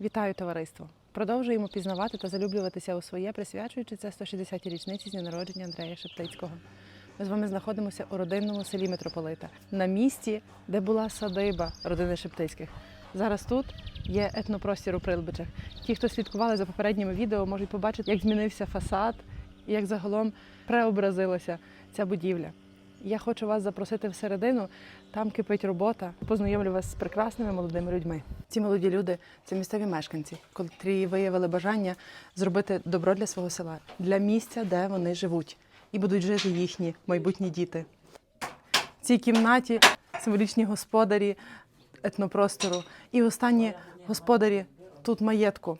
Вітаю товариство! Продовжуємо пізнавати та залюблюватися у своє, присвячуючи це 160-й річниці з дня народження Андрея Шептицького. Ми з вами знаходимося у родинному селі Митрополита, на місці, де була садиба родини Шептицьких. Зараз тут є етнопростір у Прилбичах. Ті, хто слідкували за попередніми відео, можуть побачити, як змінився фасад і як загалом преобразилася ця будівля. Я хочу вас запросити всередину. Там кипить робота. Познайомлю вас з прекрасними молодими людьми. Ці молоді люди це місцеві мешканці, котрі виявили бажання зробити добро для свого села, для місця, де вони живуть, і будуть жити їхні майбутні діти. В цій кімнаті символічні господарі етнопростору і останні господарі тут маєтку.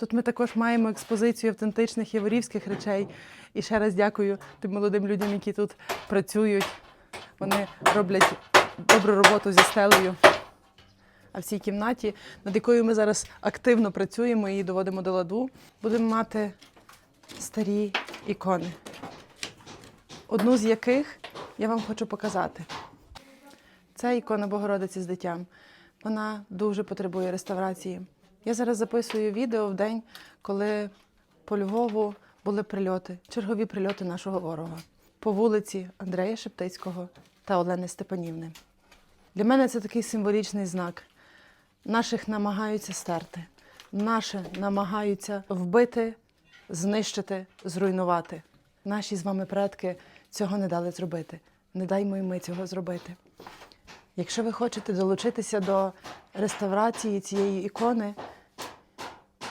Тут ми також маємо експозицію автентичних яворівських речей. І ще раз дякую тим молодим людям, які тут працюють. Вони роблять добру роботу зі стелею. А в цій кімнаті, над якою ми зараз активно працюємо і доводимо до ладу, будемо мати старі ікони. Одну з яких я вам хочу показати. Це ікона Богородиці з дитям. Вона дуже потребує реставрації. Я зараз записую відео в день, коли по Львову були прильоти, чергові прильоти нашого ворога по вулиці Андрея Шептицького та Олени Степанівни. Для мене це такий символічний знак. Наших намагаються стерти, наше намагаються вбити, знищити, зруйнувати. Наші з вами предки цього не дали зробити. Не даймо й ми цього зробити. Якщо ви хочете долучитися до реставрації цієї ікони,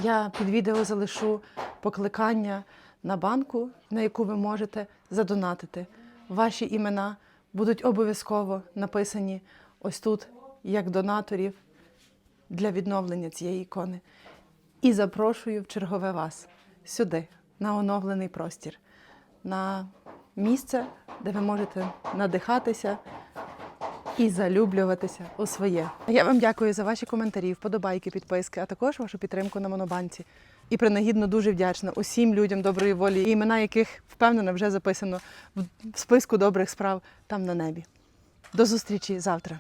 я під відео залишу покликання на банку, на яку ви можете задонатити. Ваші імена будуть обов'язково написані ось тут, як донаторів для відновлення цієї ікони. І запрошую в чергове вас сюди, на оновлений простір, на місце, де ви можете надихатися і залюблюватися у своє. Я вам дякую за ваші коментарі, вподобайки, підписки, а також вашу підтримку на монобанці. І принагідно дуже вдячна усім людям доброї волі, імена яких впевнено вже записано в списку добрих справ там на небі. До зустрічі завтра.